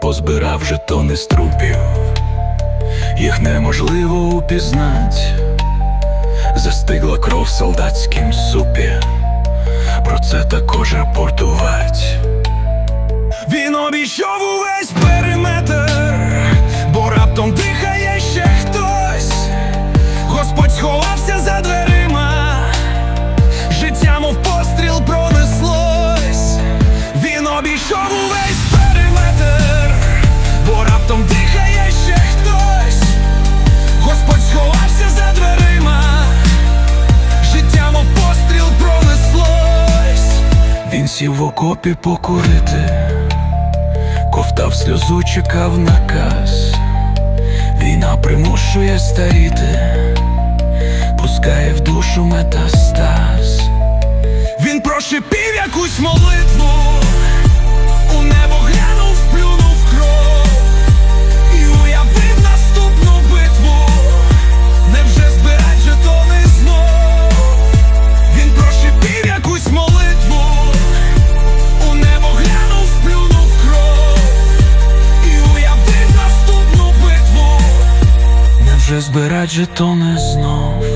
позбирав жетони з трупів, їх неможливо упізнать, застигла кров в солдатськім супі, про це також рапортувать. Він обійшов увесь периметр, сів в окопі покурити, ковтав сльозу, чекав наказ. Війна примушує старіти, пускає в душу метастаз. Невже збирать жетони знов?